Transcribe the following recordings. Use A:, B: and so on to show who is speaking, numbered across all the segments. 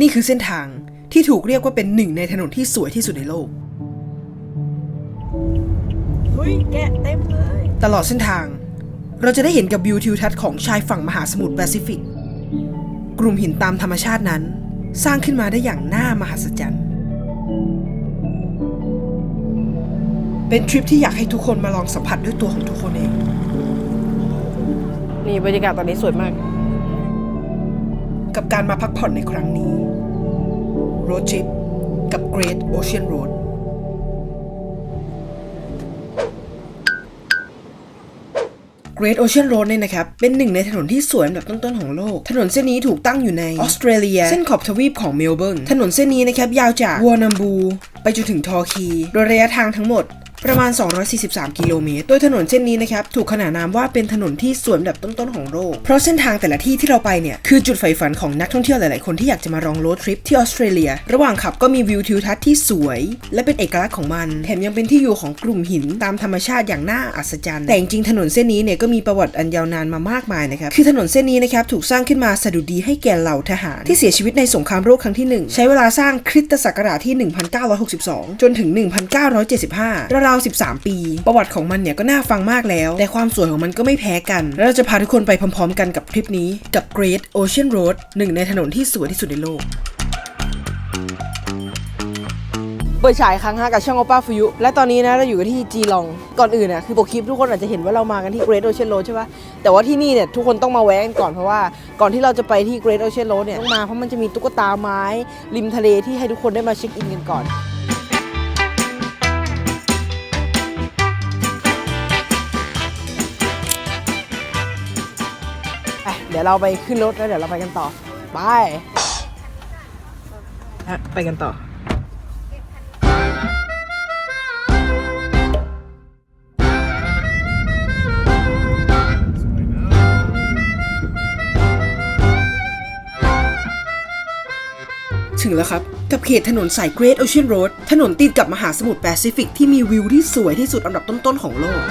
A: นี่คือเส้นทางที่ถูกเรียกว่าเป็นหนึ่งในถนนที่สวยที่สุดในโลก
B: เฮ้ยแกะเต็มเลย
A: ตลอดเส้นทาง เราจะได้เห็นกับวิวทิวทัศน์ของชายฝั่งมหาสมุทรแปซิฟิก กลุ่มหินตามธรรมชาตินั้น สร้างขึ้นมาได้อย่างน่ามหัศจรรย์ เป็นทริปที่อยากให้ทุกคนมาลองสัมผัสด้วยตัวของทุกคนเอง
B: นี่บรรยากาศตอนนี้สวยมาก
A: กับการมาพักผ่อนในครั้งนี้ Road Trip กับ Great Ocean Road Great Ocean Road เนี่ยนะครับ เป็นหนึ่งในถนนที่สวยอันดับต้นๆของโลก ถนนเส้นนี้ถูกตั้งอยู่ในออสเตรเลีย เส้นขอบทวีปของเมลเบิร์น ถนนเส้นนี้นะครับ ยาวจากวัวนัมบู ไปจนถึงทอร์คี โดยระยะทางทั้งหมด ประมาณ 243 กิโลเมตร โดยถนนเส้นนี้นะครับถูกขนานนามว่าเป็นถนนที่สวยอันดับต้นๆของโลก เพราะเส้นทางแต่ละที่ที่เราไปเนี่ยคือจุดใฝ่ฝันของนักท่องเที่ยวหลายๆ คนที่อยากจะมาลองโรดทริปที่ออสเตรเลีย ระหว่างขับก็มีวิวทิวทัศน์ที่สวย และเป็นเอกลักษณ์ของมัน แถมยังเป็นที่อยู่ของกลุ่มหินตามธรรมชาติอย่างน่าอัศจรรย์ แต่จริงถนนเส้นนี้เนี่ยก็มีประวัติอันยาวนานมามากมายนะครับ คือถนนเส้นนี้นะครับถูกสร้างขึ้นมาสะดุดีให้แก่เหล่าทหาร ที่เสียชีวิตในสงครามโลกครั้งที่หนึ่งใช้เวลาสร้างคริสตศักราชที่ 1962 จนถึง 1975ราวๆ13 ปี ประวัติของมันเนี่ยก็น่าฟังมากแล้ว แต่ความสวยของมันก็ไม่แพ้กัน แล้วเราจะพาทุกคนไปพร้อมๆ กันกับคลิปนี้กับ Great Ocean Road หนึ่งในถนนที่สวยที่สุดในโลก
B: เปิดฉายครั้งห้ากับช่องโอป้าฟูยุ และตอนนี้นะเราอยู่กันที่จีลอง ก่อนอื่นน่ะคือปกคลิปทุกคนอาจจะเห็นว่าเรามากันที่ Great Ocean Road ใช่ปะแต่ว่าที่นี่เนี่ยทุกคนต้องมาแวะกันก่อนเพราะว่าก่อนที่เราจะไปที่ Great Ocean Road เนี่ยต้องมาเพราะมันจะมีตุ๊กตาไม้ ริมทะเลที่ให้ทุกคนได้มาเช็คอินกันก่อน เดี๋ยวเราไปขึ้นรถแล้วเดี๋ยวเราไปกันต่อ ไปอะไปกันต่อ
A: ถึงแล้วครับ กับเขตถนนสาย Great Ocean Road ถนนติดกับมหาสมุทรแปซิฟิกที่มีวิวที่สวยที่สุดอันดับต้นๆของโลก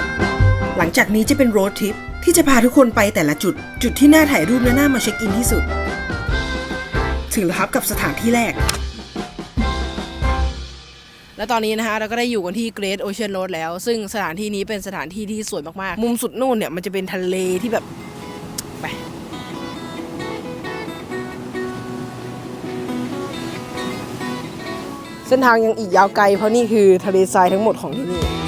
A: หลังจากนี้จะเป็นโรดทริปที่จะพาทุกคนไปแต่ละจุด จุดที่น่าถ่ายรูปและน่ามาเช็คอินที่สุด ถึงแล้วครับกับสถานที่แรก
B: แล้วตอนนี้นะฮะเราก็ได้อยู่กันที่ Great Ocean Road แล้ว ซึ่งสถานที่นี้เป็นสถานที่ที่สวยมากๆ มุมสุดนู่นเนี่ยมันจะเป็นทะเลที่แบบไปเส้นทางยังอีกยาวไกลเพราะนี่คือทะเลทรายทั้งหมดของที่นี่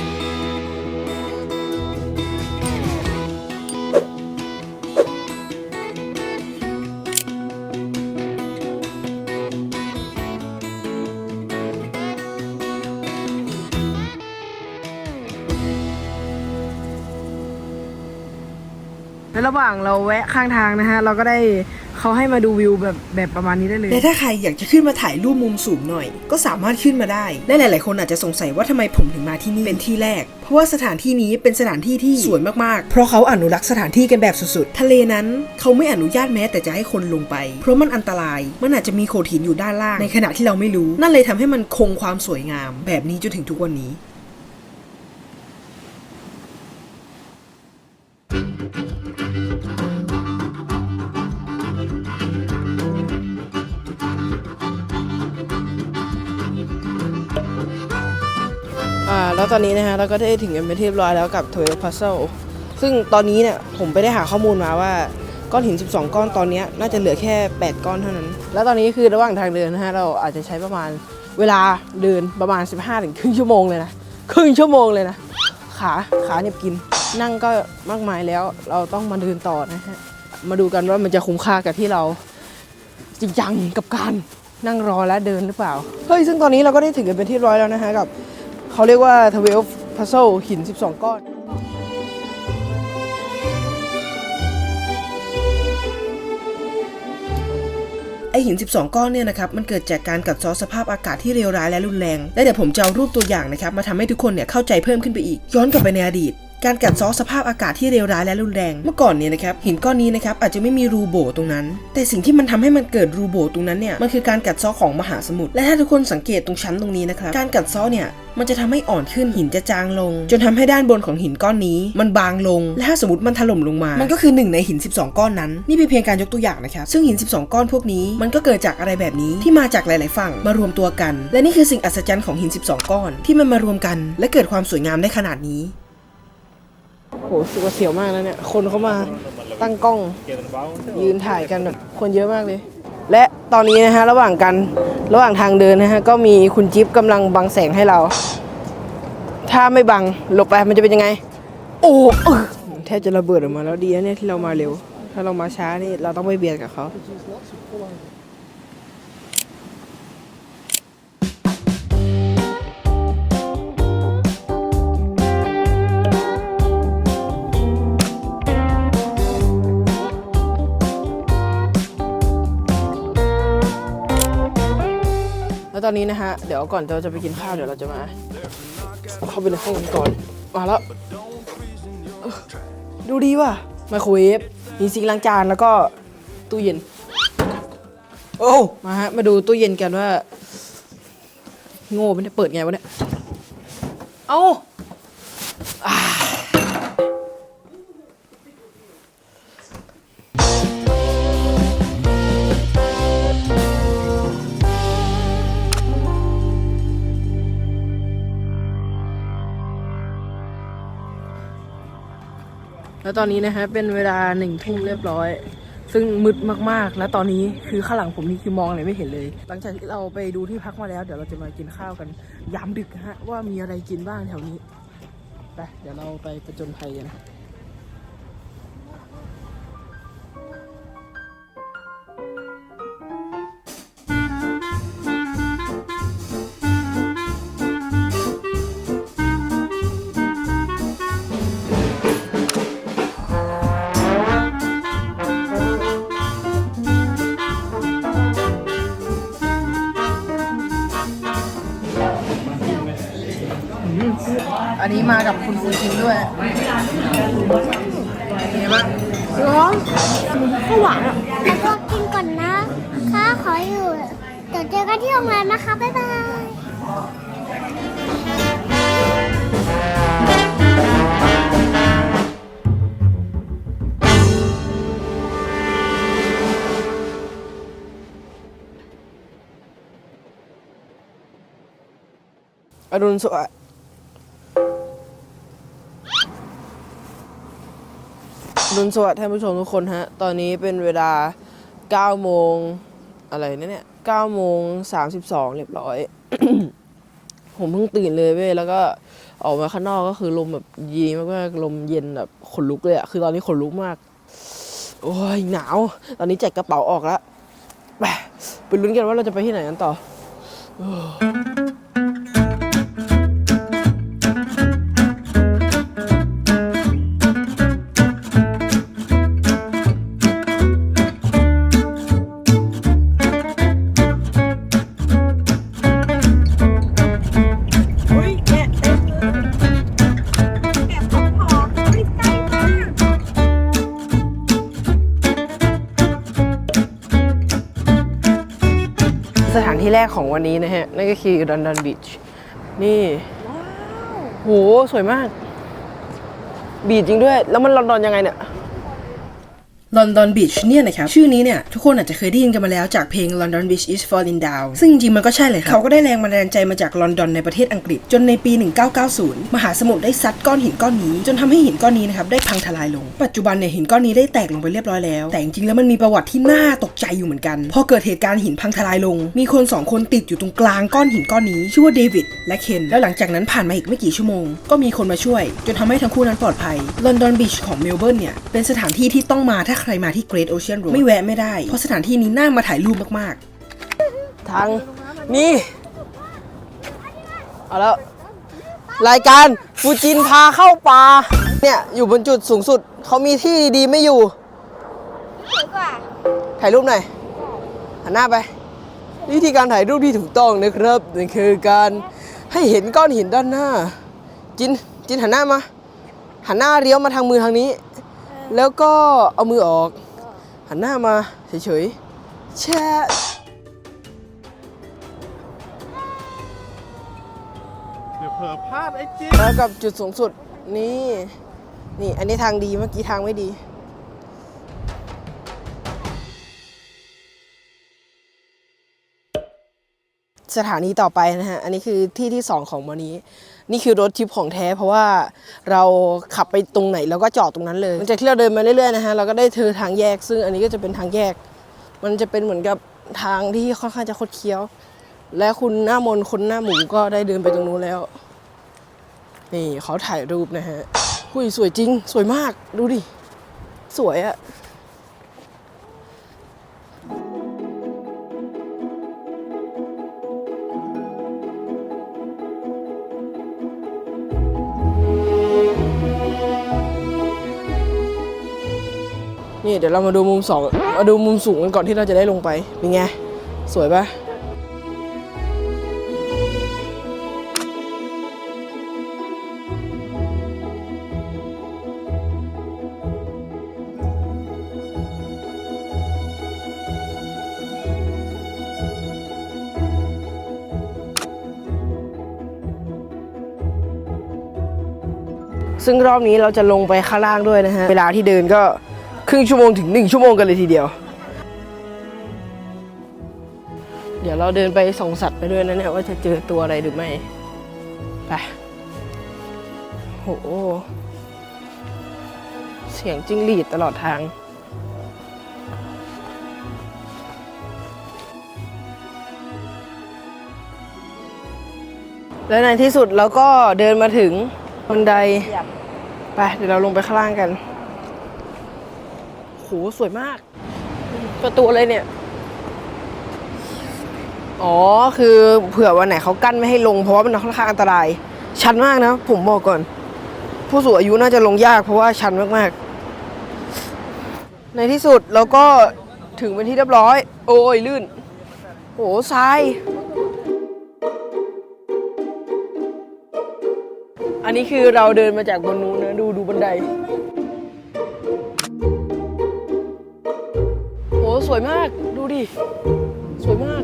B: ระหว่างเราแวะข้างทางนะฮะ เราก็ได้เขาให้มาดูวิวแบบแบบประมาณนี้ได้เลย
A: และถ้าใครอยากจะขึ้นมาถ่ายรูปมุมสูงหน่อย ก็สามารถขึ้นมาได้และหลาย ๆ คนอาจจะสงสัยว่าทำไมผมถึงมาที่นี่เป็นที่แรก เพราะว่าสถานที่นี้เป็นสถานที่ที่สวยมาก ๆ เพราะเขาอนุรักษ์สถานที่กันแบบสุด ๆ ทะเลนั้นเขาไม่อนุญาตแม้แต่จะให้คนลงไป เพราะมันอันตราย มันอาจจะมีโขดหินอยู่ด้านล่าง ในขณะที่เราไม่รู้ นั่นเลยทำให้มันคงความสวยงาม แบบนี้จนถึงทุกวันนี้
B: แล้วตอนนี้นะฮะเราก็ได้ถึงกันเป็นที่เรียบร้อยแล้วกับ12 Puzzle ซึ่งตอนนี้เนี่ยผมไปได้หาข้อมูลมาว่าก้อนหิน 12 ก้อนตอนนี้น่าจะเหลือแค่ 8 ก้อนเท่านั้น แล้วตอนนี้คือระหว่างทางเดินนะฮะเราอาจจะใช้ประมาณเวลาเดินประมาณ 15ถึงครึ่งชั่วโมงเลยนะครึ่งชั่วโมงเลยนะขาขาเนี่ยกิน นั่งก็มากมายแล้วเราต้องมาเดินต่อนะฮะมาดูกันว่ามันจะคุ้มค่ากับที่เราจริงจังกับการนั่งรอและเดินหรือเปล่า เฮ้ย ซึ่งตอนนี้เราก็ได้ถึงกันเป็นที่ร้อยแล้วนะฮะกับ เขาเรียกว่า 12 puzzle หิน 12 ก้อน
A: ไอหิน 12 ก้อนเนี่ยนะครับ มันเกิดจากการกัดเซาะสภาพอากาศที่เลวร้ายและรุนแรง และเดี๋ยวผมจะเอารูปตัวอย่างนะครับ มาทำให้ทุกคนเนี่ยเข้าใจเพิ่มขึ้นไปอีก ย้อนกลับไปในอดีต การกัดเซาะสภาพอากาศที่เลวร้ายและรุนแรง เมื่อก่อนเนี่ยนะครับหินก้อนนี้นะครับอาจจะไม่มีรูโบตรงนั้น แต่สิ่งที่มันทำให้มันเกิดรูโบตรงนั้นเนี่ยมันคือการกัดเซาะของมหาสมุทรและถ้าทุกคนสังเกตตรงชั้นตรงนี้นะครับการกัดเซาะเนี่ยมันจะทำให้อ่อนขึ้นหินจะจางลง จนทำให้ด้านบนของหินก้อนนี้ มันบางลง และถ้าสมมติมันถล่มลงมา มันก็คือหนึ่งในหิน 12 ก้อนนั้น นี่เป็นเพียงการยกตัวอย่างนะครับซึ่งหิน 12 ก้อนพวกนี้มันก็เกิดจากอะไรแบบนี้ที่มาจากหลาย ๆ ฝั่งมารวมตัวกัน และนี่คือสิ่งอัศจรรย์ของหิน 12 ก้อน ที่มันมารวมกัน และเกิดความสวยงามได้ขนาดนี้
B: สึกว่าเสียวมากแล้วเนี่ย คนเขามาตั้งกล้อง ยืนถ่ายกันแบบคนเยอะมากเลย และตอนนี้นะฮะระหว่างกันระหว่างทางเดินนะฮะก็มีคุณจิ๊บกำลังบังแสงให้เรา ถ้าไม่บังหลบไปมันจะเป็นยังไง โอ้เออแทบจะระเบิดออกมาแล้วดีนะเนี่ยที่เรามาเร็ว ถ้าเรามาช้านี่เราต้องไปเบียดกับเขา ตอนนี้นะฮะ เดี๋ยวก่อนเราจะไปกินข้าวเดี๋ยวเราจะมา เข้าไปในห้องกันก่อน มาแล้ว ดูดีว่ะไมโครเวฟมีซิงค์ล้างจานแล้วก็ตู้เย็น โอ้ มาฮะ มาดูตู้เย็นกันว่า โง่มันจะเปิดไงวะเนี่ย เอา ตอนนี้นะฮะเป็นเวลาหนึ่งทุ่มเรียบร้อย ซึ่งมืดมากๆ และตอนนี้คือข้างหลังผมนี่คือมองอะไรไม่เห็นเลย หลังจากที่เราไปดูที่พักมาแล้ว เดี๋ยวเราจะมากินข้าวกันยามดึกนะฮะว่ามีอะไรกินบ้างแถวนี้ไปเดี๋ยวเราไปประจนภัยกัน มากับคุณฟูจินด้วยเป็นไงบ้างร้อนข้าวหวานอะ
C: แล้วก็กินก่อนนะค่ะขออยู่เดี๋ยวเจอกันที่โรงแรมนะคะ บ๊ายบาย
B: อรุณสวัสดิ์ อรุณสวัสดิ์ท่านผู้ชมทุกคนฮะ ตอนนี้เป็นเวลา9โมงอะไรนะเนี่ย9โมง32 เรียบร้อย ผมเพิ่งตื่นเลยเว้ย แล้วก็ออกมาข้างนอกก็คือลมแบบยีมากๆลมเย็นแบบขนลุกเลยอะคือตอนนี้ขนลุกมาก โอ้ยหนาว ตอนนี้แจกกระเป๋าออกแล้วไปไปลุ้นกันว่าเราจะไปที่ไหนกันต่อ แรกของวันนี้นะฮะ นั่นก็คือลอนดอนบีชนี่โห สวยมาก บีชจริงด้วย แล้วมันลอนดอนยังไงเนี่ย
A: ลอนดอนบีชเนี่ยนะครับชื่อนี้เนี่ยทุกคนอาจจะเคยได้ยินกันมาแล้วจากเพลง London Beach is Falling Down ซึ่งจริงๆมันก็ใช่เลยครับเขาก็ได้แรงบันดาลใจมาจากลอนดอนในประเทศอังกฤษ จนในปี 1990 มหาสมุทรได้ซัดก้อนหินก้อนนี้ จนทำให้หินก้อนนี้นะครับได้พังทลายลง ปัจจุบันเนี่ยหินก้อนนี้ได้แตกลงไปเรียบร้อยแล้ว แต่จริงๆแล้วมันมีประวัติที่น่าตกใจอยู่เหมือนกันพอเกิดเหตุการณ์หินพังทลายลง มีคนสองคนติดอยู่ตรงกลางก้อนหินก้อนนี้ชื่อว่าเดวิดและเคนแล้วหลังจากนั้นผ่านมาอีกไม่กี่ชั่วโมง ก็มีคนมาช่วย จนทำให้ทั้งคู่นั้นปลอดภัยลอนดอนบีชของเมลเบิร์นเนี่ยเป็นสถานที่ที่ต้องมาถ้าใครมาที่ Great Ocean Road ไม่แวะไม่ได้ เพราะสถานที่นี้น่ามาถ่ายรูปมากๆ
B: ทางนี่ เอาแล้ว รายการฟูจินพาเข้าป่า เนี่ย อยู่บนจุดสูงสุด เขามีที่ดีๆไม่อยู่
C: สวยกว่า
B: ถ่ายรูปหน่อยหันหน้าไป วิธีการถ่ายรูปที่ถูกต้องนะครับนั่นคือการให้เห็นก้อนหินด้านหน้า จินจินหันหน้ามา หันหน้าเลี้ยวมาทางมือทางนี้ แล้วก็เอามือออก หันหน้ามาเฉยๆ แช่
D: เดี๋ยวเผลอพลาดไอ้จิ๊บ
B: แล้วกับจุดสูงสุดนี่ นี่อันนี้ทางดีเมื่อกี้ทางไม่ดี สถานีต่อไปนะฮะ อันนี้คือที่ที่ 2 ของวันนี้ นี่คือรถทิปของแท้เพราะว่าเราขับไปตรงไหนเราก็จอดตรงนั้นเลยหลังจากที่เราเดินมาเรื่อยๆนะฮะเราก็ได้เจอทางแยก ซึ่งอันนี้ก็จะเป็นทางแยก มันจะเป็นเหมือนกับทางที่ค่อนข้างจะคดเคี้ยว และคุณหน้ามนคนหน้าหมูก็ได้เดินไปตรงนู้นแล้ว นี่เขาถ่ายรูปนะฮะหุยสวยจริง สวยมากดูดิ สวยอะ ดี๋ยวเรามาดูมุมสองมาดูมุมสูงกันก่อนที่เราจะได้ลงไป เป็นไง สวยปะซึ่งรอบนี้เราจะลงไปข้างล่างด้วยนะฮะ เวลาที่เดินก็ ครึ่งชั่วโมงถึงหนึ่งชั่วโมงกันเลยทีเดียว เดี๋ยวเราเดินไปส่องสัตว์ไปด้วยนะเนี่ยว่าจะเจอตัวอะไรหรือไม่ ไป โห เสียงจิ้งหรีดตลอดทางและในที่สุดเราก็เดินมาถึงบันได ไป เดี๋ยวเราลงไปข้างล่างกัน โหสวยมาก ประตูอะไรเนี่ย อ๋อ คือเผื่อวันไหนเขากั้นไม่ให้ลงเพราะว่ามันค่อนข้างอันตราย ชันมากนะ ผมบอกก่อน ผู้สูงอายุน่าจะลงยากเพราะว่าชันมากๆ ในที่สุดเราก็ถึงเป็นที่เรียบร้อย โอ้ยลื่น โหทราย อันนี้คือเราเดินมาจากบนนู้นนะ ดูดูบันได สวยมาก ดูดิ สวยมาก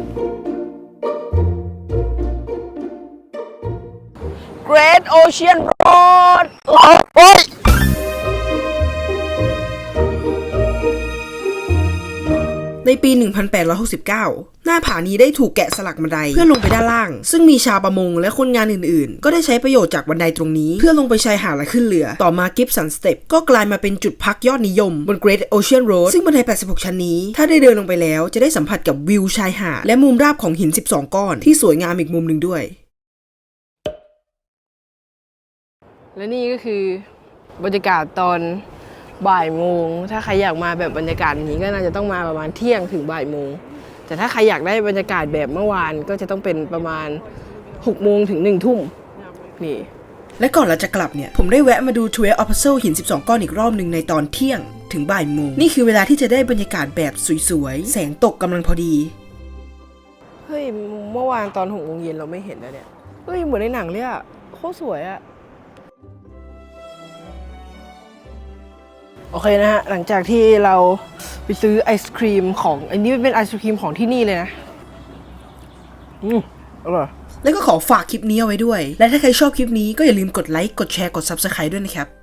B: Great Ocean Road โอ้ย
A: ในปี 1869 หน้าผานี้ได้ถูกแกะสลักบันไดเพื่อลงไปด้านล่าง ซึ่งมีชาวประมงและคนงานอื่นๆ ก็ได้ใช้ประโยชน์จากบันไดตรงนี้ เพื่อลงไปชายหาดและขึ้นเรือ ต่อมากิฟสันสเต็ปก็กลายมาเป็นจุดพักยอดนิยมบน Great Ocean Road ซึ่งบันได 86 ชั้นนี้ ถ้าได้เดินลงไปแล้วจะได้สัมผัสกับวิวชายหาดและมุมราบของหิน 12 ก้อน ที่สวยงามอีกมุมหนึ่งด้วย
B: และนี่ก็คือบรรยากาศตอน บ่ายโมง ถ้าใครอยากมาแบบบรรยากาศอย่างนี้ก็น่าจะต้องมาประมาณเที่ยงถึงบ่ายโมง แต่ถ้าใครอยากได้บรรยากาศแบบเมื่อวานก็จะต้องเป็นประมาณ6โมงถึง1ทุ่มนี่
A: และก่อนเราจะกลับเนี่ย ผมได้แวะมาดูทเวลออพเซลหิน 12 ก้อนอีกรอบหนึ่งในตอนเที่ยงถึงบ่ายโมง นี่คือเวลาที่จะได้บรรยากาศแบบสวยๆ แสงตกกำลังพอดี
B: เฮ้ย เมื่อวานตอนหกโมงเย็นเราไม่เห็นนะเนี่ย เฮ้ย เหมือนในหนังเลยอะโคตรสวยอะ โอเคนะฮะ หลังจากที่เราไปซื้อไอศครีมของ อันนี้เป็นไอศครีมของที่นี่เลยนะ อืมอร่อย
A: แล้วก็ขอฝากคลิปนี้เอาไว้ด้วย และถ้าใครชอบคลิปนี้ก็อย่าลืมกดไลค์ กดแชร์ กด Subscribe ด้วยนะครับ